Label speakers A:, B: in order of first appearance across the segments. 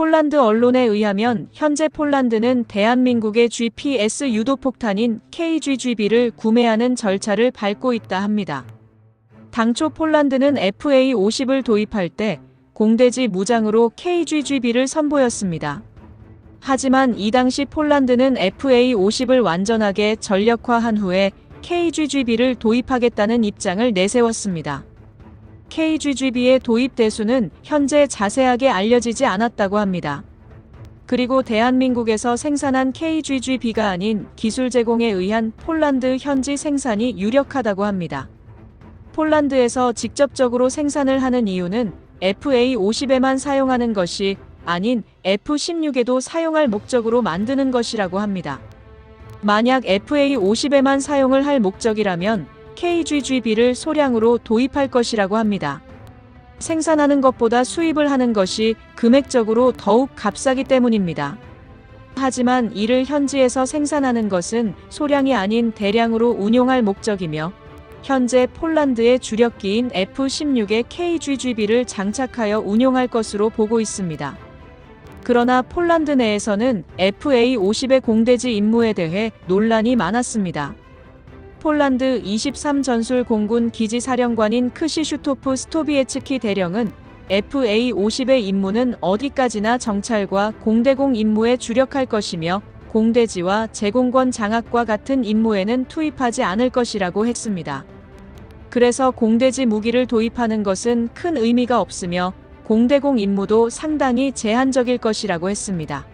A: 폴란드 언론에 의하면 현재 폴란드는 대한민국의 GPS 유도 폭탄인 KGGB를 구매하는 절차를 밟고 있다 합니다. 당초 폴란드는 FA50을 도입할 때 공대지 무장으로 KGGB를 선보였습니다. 하지만 이 당시 폴란드는 FA50을 완전하게 전력화한 후에 KGGB를 도입하겠다는 입장을 내세웠습니다. KGGB의 도입 대수는 현재 자세하게 알려지지 않았다고 합니다. 그리고 대한민국에서 생산한 KGGB가 아닌 기술 제공에 의한 폴란드 현지 생산이 유력하다고 합니다. 폴란드에서 직접적으로 생산을 하는 이유는 FA50에만 사용하는 것이 아닌 F16에도 사용할 목적으로 만드는 것이라고 합니다. 만약 FA50에만 사용을 할 목적이라면 KGGB를 소량으로 도입할 것이라고 합니다. 생산하는 것보다 수입을 하는 것이 금액적으로 더욱 값싸기 때문입니다. 하지만 이를 현지에서 생산하는 것은 소량이 아닌 대량으로 운용할 목적이며 현재 폴란드의 주력기인 F-16에 KGGB를 장착하여 운용할 것으로 보고 있습니다. 그러나 폴란드 내에서는 FA-50의 공대지 임무에 대해 논란이 많았습니다. 폴란드 23전술 공군 기지 사령관인 크시슈토프 스토비에츠키 대령은 FA-50의 임무는 어디까지나 정찰과 공대공 임무에 주력할 것이며 공대지와 제공권 장악과 같은 임무에는 투입하지 않을 것이라고 했습니다. 그래서 공대지 무기를 도입하는 것은 큰 의미가 없으며 공대공 임무도 상당히 제한적일 것이라고 했습니다.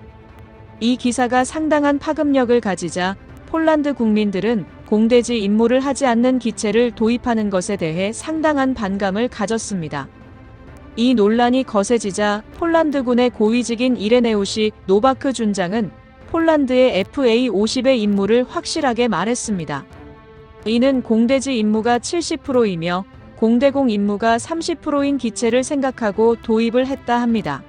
A: 이 기사가 상당한 파급력을 가지자 폴란드 국민들은 공대지 임무를 하지 않는 기체를 도입하는 것에 대해 상당한 반감을 가졌습니다. 이 논란이 거세지자 폴란드군의 고위직인 이레네우시 노바크 준장은 폴란드의 FA-50의 임무를 확실하게 말했습니다. 이는 공대지 임무가 70%이며 공대공 임무가 30%인 기체를 생각하고 도입을 했다 합니다.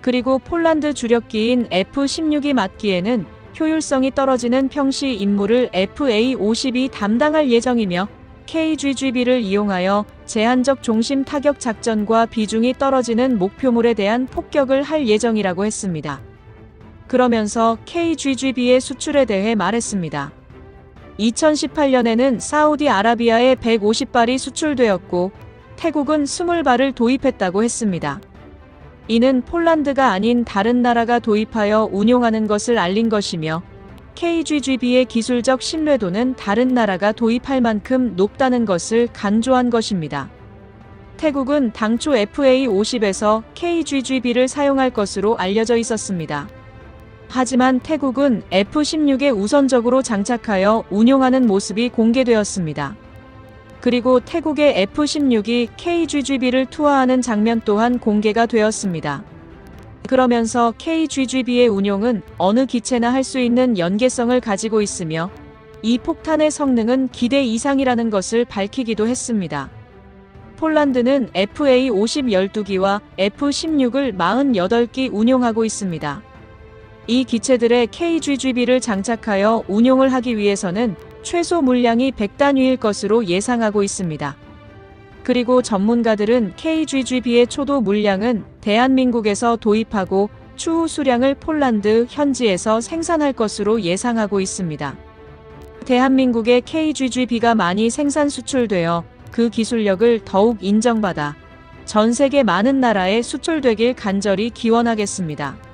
A: 그리고 폴란드 주력기인 F-16이 맞기에는 효율성이 떨어지는 평시 임무를 FA-50이 담당할 예정이며 KGGB를 이용하여 제한적 중심 타격 작전과 비중이 떨어지는 목표물에 대한 폭격을 할 예정이라고 했습니다. 그러면서 KGGB의 수출에 대해 말했습니다. 2018년에는 사우디아라비아에 150발이 수출되었고 태국은 20발을 도입했다고 했습니다. 이는 폴란드가 아닌 다른 나라가 도입하여 운용하는 것을 알린 것이며 KGGB의 기술적 신뢰도는 다른 나라가 도입할 만큼 높다는 것을 강조한 것입니다. 태국은 당초 FA-50에서 KGGB를 사용할 것으로 알려져 있었습니다. 하지만 태국은 F-16에 우선적으로 장착하여 운용하는 모습이 공개되었습니다. 그리고 태국의 F-16이 KGGB를 투하하는 장면 또한 공개가 되었습니다. 그러면서 KGGB의 운용은 어느 기체나 할 수 있는 연계성을 가지고 있으며 이 폭탄의 성능은 기대 이상이라는 것을 밝히기도 했습니다. 폴란드는 FA-50 12기와 F-16을 48기 운용하고 있습니다. 이 기체들의 KGGB를 장착하여 운용을 하기 위해서는 최소 물량이 100단위일 것으로 예상하고 있습니다. 그리고 전문가들은 KGGB의 초도 물량은 대한민국에서 도입하고 추후 수량을 폴란드 현지에서 생산할 것으로 예상하고 있습니다. 대한민국의 KGGB가 많이 생산 수출되어 그 기술력을 더욱 인정받아 전 세계 많은 나라에 수출되길 간절히 기원하겠습니다.